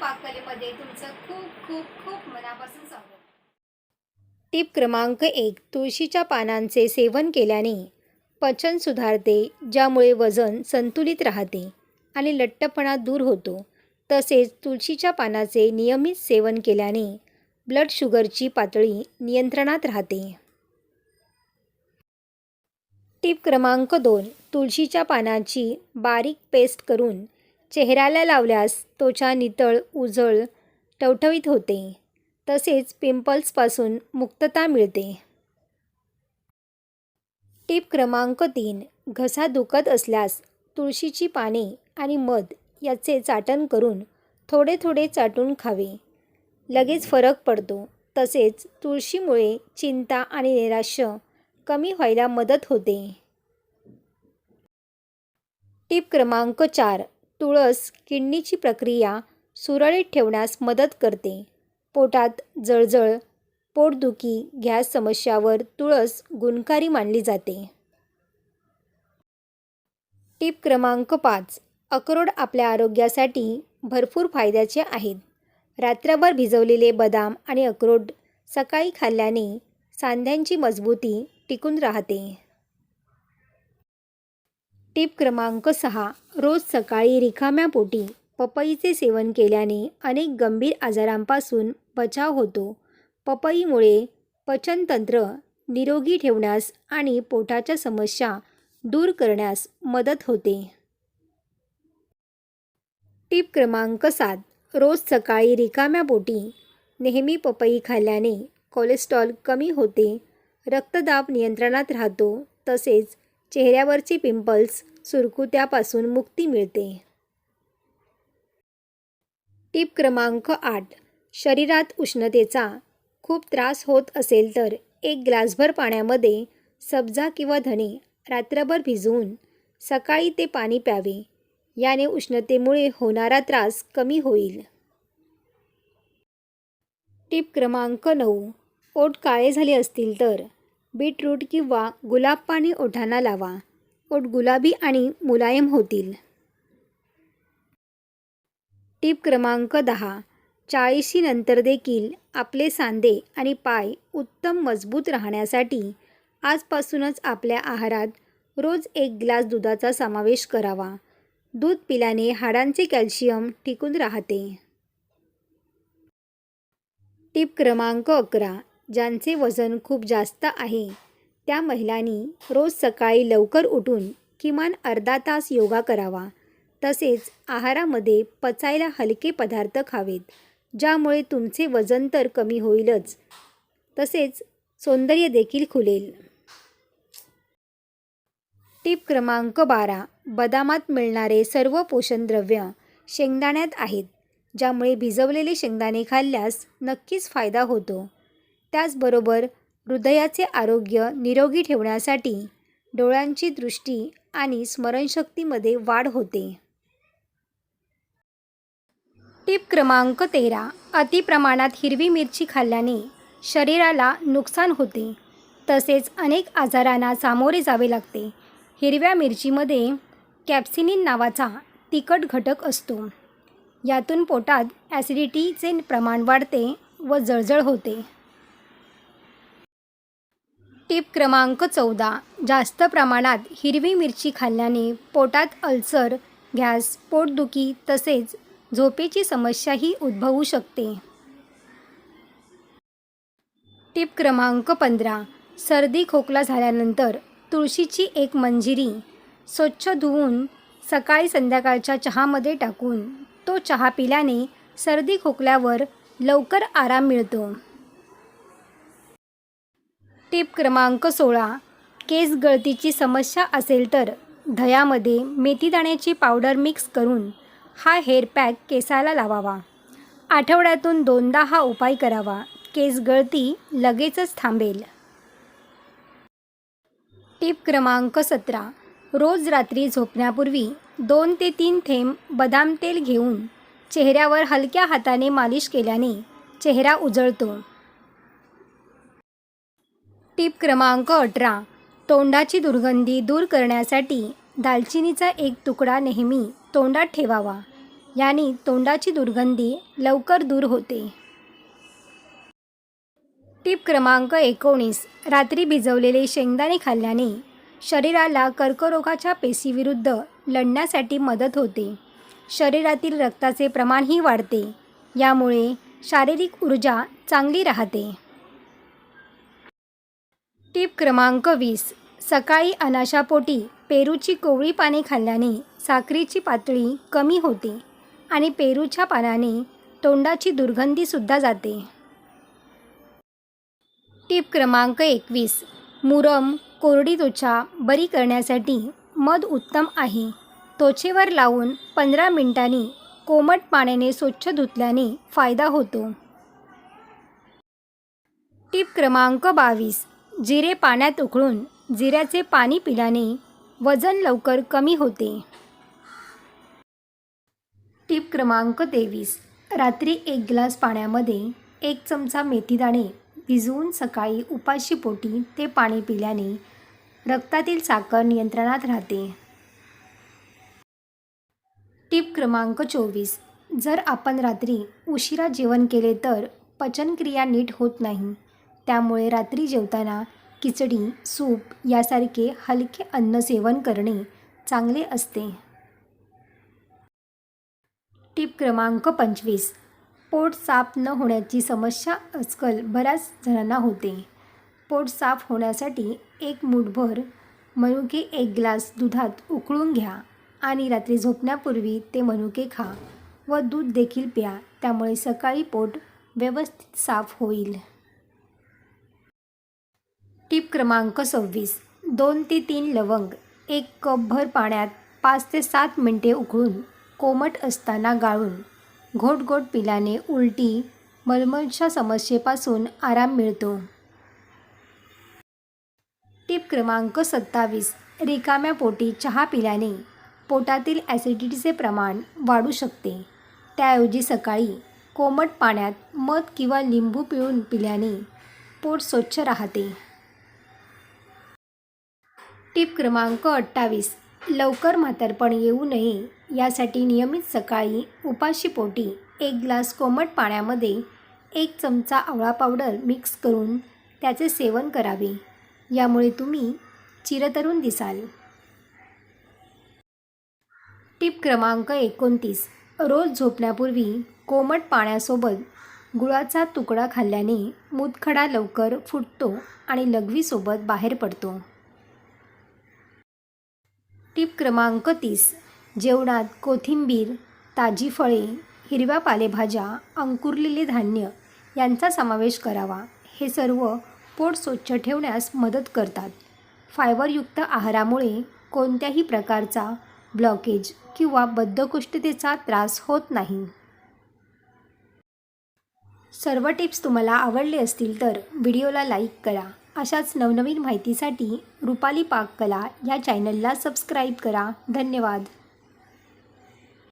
पाककलेमध्ये तुमचं खूप खूप खूप मनापासून स्वागत. टिप क्रमांक एक तुळशीच्या पानांचे सेवन केल्याने पचन सुधारते ज्यामुळे वजन संतुलित राहते आणि लठ्ठपणा दूर होतो. तसेच तुळशीच्या पानाचे नियमित सेवन केल्याने ब्लड शुगरची पातळी नियंत्रणात राहते. टिप क्रमांक दोन तुळशीच्या पानाची बारीक पेस्ट करून चेहऱ्याला लावल्यास त्वचा नितळ उजळ टवटवीत होते. तसेच पिंपल्सपासून मुक्तता मिळते. टीप क्रमांक तीन. घसा दुखत असल्यास तुळशीची पाने आणि मध याचे चाटण करून थोडे थोडे चाटून खावे. लगेच फरक पडतो. तसेच तुळशीमुळे चिंता आणि नैराश्य कमी व्हायला मदत होते. टिप क्रमांक चार. तुळस किडनीची प्रक्रिया सुरळीत ठेवण्यास मदत करते. पोटात जळजळ पोटदुखी गॅस समस्यावर तुळस गुणकारी मानली जाते. टिप क्रमांक पाच. अक्रोड आपल्या आरोग्यासाठी भरपूर फायद्याचे आहेत. रात्रभर भिजवलेले बदाम आणि अक्रोड सकाळी खाल्ल्याने सांध्यांची मजबूती टिकून राहते. टिप क्रमांक सहा. रोज सकाळी रिकाम्या पोटी. पपईचे सेवन केल्याने अनेक गंभीर आजारांपासून बचाव होतो. पपईमुळे पचनतंत्र निरोगी ठेवण्यास आणि पोटाच्या समस्या दूर करण्यास मदत होते. टिप क्रमांक सात. रोज सकाळी रिकाम्या पोटी. नेहमी पपई खाल्ल्याने कोलेस्ट्रॉल कमी होते. रक्तदाब नियंत्रणात राहतो. तसेच चेहऱ्यावरचे पिंपल्स सुरकुत्यापासून मुक्ती मिळते. टीप क्रमांक आठ. शरीरात उष्णतेचा खूप त्रास होत असेल तर एक ग्लासभर पाण्यामध्ये सब्जा किंवा धणे रात्रभर भिजवून सकाळी ते पाणी प्यावे. याने उष्णतेमुळे होणारा त्रास कमी होईल. टीप क्रमांक नऊ. ओठ काळे झाले असतील तर बीटरूट किंवा गुलाब पाणी ओठांना लावा. ओठ गुलाबी आणि मुलायम होतील. टीप क्रमांक दहा. चाळीशी नंतर देखील आपले सांधे आणि पाय उत्तम मजबूत राहण्यासाठी आजपासूनच आपल्या आहारात रोज एक ग्लास दुधाचा समावेश करावा. दूध पिल्याने हाडांचे कॅल्शियम टिकून राहते. टीप क्रमांक अकरा. ज्यांचे वजन खूप जास्त आहे. त्या महिलांनी रोज सकाळी लवकर उठून किमान अर्धा तास योगा करावा. तसेच आहारामध्ये पचायला हलके पदार्थ खावेत ज्यामुळे तुमचे वजन तर कमी होईलच. तसेच सौंदर्य देखील खुलेल. टिप क्रमांक बारा. बदामात मिळणारे सर्व पोषणद्रव्य शेंगदाण्यात आहेत ज्यामुळे भिजवलेले शेंगदाणे खाल्ल्यास नक्कीच फायदा होतो. त्याचबरोबर हृदयाचे आरोग्य निरोगी ठेवण्यासाठी डोळ्यांची दृष्टी आणि स्मरणशक्तीमध्ये वाढ होते. टिप क्रमांक तेरा. अतिप्रमाणात हिरवी मिरची खाल्ल्याने शरीराला नुकसान होते. तसेच अनेक आजारांना सामोरे जावे लागते. हिरव्या मिरचीमध्ये कॅप्सिनिन नावाचा तिखट घटक असतो. यातून पोटात ॲसिडिटीचे प्रमाण वाढते व जळजळ होते. टिप क्रमांक चौदा. जास्त प्रमाणात हिरवी मिरची खाल्ल्याने पोटात अल्सर गॅस पोटदुखी तसेच झोपेची समस्याही उद्भवू शकते. टिप क्रमांक पंधरा. सर्दी खोकला झाल्यानंतर तुळशीची एक मंजिरी स्वच्छ धुवून सकाळी संध्याकाळच्या चहामध्ये टाकून तो चहा पिल्याने सर्दी खोकल्यावर लवकर आराम मिळतो. टीप क्रमांक सोळा. केस गळतीची समस्या असेल तर दह्यामध्ये मेथीदाण्याची पावडर मिक्स करून हा हेअर पॅक केसाला लावावा. आठवड्यातून दोनदा हा उपाय करावा. केस गळती लगेचच थांबेल. टीप क्रमांक सतरा. रोज रात्री झोपण्यापूर्वी दोन ते तीन थेंब बदाम तेल घेऊन चेहऱ्यावर हलक्या हाताने मालिश केल्याने चेहरा उजळतो. टीप क्रमांक अठरा. तोंडाची दुर्गंधी दूर करण्यासाठी दालचिनीचा एक तुकडा नेहमी तोंडात ठेवावा. याने तोंडाची दुर्गंधी लवकर दूर होते. टीप क्रमांक एकोणीस. रात्री भिजवलेले शेंगदाणे खाल्ल्याने शरीराला कर्करोगाच्या पेशीविरुद्ध लढण्यासाठी मदत होते. शरीरातील रक्ताचे प्रमाणही वाढते. यामुळे शारीरिक ऊर्जा चांगली राहते. टिप क्रमांक वीस. सकाळी अनाशापोटी पेरूची कोवळी पाने खाल्ल्याने साखरेची पातळी कमी होते आणि पेरूच्या पानाने तोंडाची दुर्गंधीसुद्धा जाते. टीप क्रमांक एकवीस. मुरम कोरडी त्वचा बरी करण्यासाठी मध उत्तम आहे. त्वचेवर लावून पंधरा मिनिटांनी कोमट पाण्याने स्वच्छ धुतल्याने फायदा होतो. टीप क्रमांक बावीस. जिरे पाण्यात उकळून जिऱ्याचे पाणी पिल्याने वजन लवकर कमी होते. टिप क्रमांक तेवीस. रात्री एक ग्लास पाण्यामध्ये एक चमचा मेथीदाणे भिजवून सकाळी उपाशी पोटी ते पाणी पिल्याने रक्तातील साखर नियंत्रणात राहते. टिप क्रमांक चोवीस. जर आपण रात्री उशिरा जेवण केले तर पचनक्रिया नीट होत नाही. त्यामुळे रात्री जेवताना खिचडी सूप यासारखे हलके अन्न सेवन करणे चांगले असते. टिप क्रमांक पंचवीस. पोट साफ न होण्याची समस्या आजकाल बऱ्याच जणांना होते. पोट साफ होण्यासाठी एक मूठभर मनुके एक ग्लास दुधात उकळून घ्या आणि रात्री झोपण्यापूर्वी ते मनुके खा व दूध देखील प्या. त्यामुळे सकाळी पोट व्यवस्थित साफ होईल. टीप क्रमांक सव्वीस. दोन ते तीन लवंग एक कपभर पाण्यात पाच ते सात मिनटे उकळून कोमट असताना गाळून घोट घोट पिल्याने उलटी मलमलच्या समस्येपासून आराम मिळतो. टीप क्रमांक सत्तावीस. रिकाम्या पोटी चहा पिल्याने पोटातील ॲसिडिटीचे प्रमाण वाढू शकते. त्याऐवजी सकाळी कोमट पाण्यात मध किंवा लिंबू पिळून पिल्याने पोट स्वच्छ राहते. टिप क्रमांक अठ्ठावीस. लवकर म्हातारपण येऊ नये. यासाठी नियमित सकाळी उपाशी पोटी एक ग्लास कोमट पाण्यामध्ये एक चमचा आवळा पावडर मिक्स करून त्याचे सेवन करावे. यामुळे तुम्ही चिरतरुण दिसाल. टीप क्रमांक एकोणतीस. रोज झोपण्यापूर्वी कोमट पाण्यासोबत गुळाचा तुकडा खाल्ल्याने मूतखडा लवकर फुटतो आणि लघवीसोबत बाहेर पडतो. टिप क्रमांक तीस. जेवणात कोथिंबीर ताजी फळे हिरव्या पालेभाज्या अंकुरलेले धान्य यांचा समावेश करावा. हे सर्व पोट स्वच्छ ठेवण्यास मदत करतात. फायबरयुक्त आहारामुळे कोणत्याही प्रकारचा ब्लॉकेज किंवा बद्धकोष्ठतेचा त्रास होत नाही. सर्व टिप्स तुम्हाला आवडले असतील तर व्हिडिओला लाईक करा. अशाच नवनवीन माहितीसाठी रुपाली पाककला या चॅनलला सबस्क्राईब करा. धन्यवाद.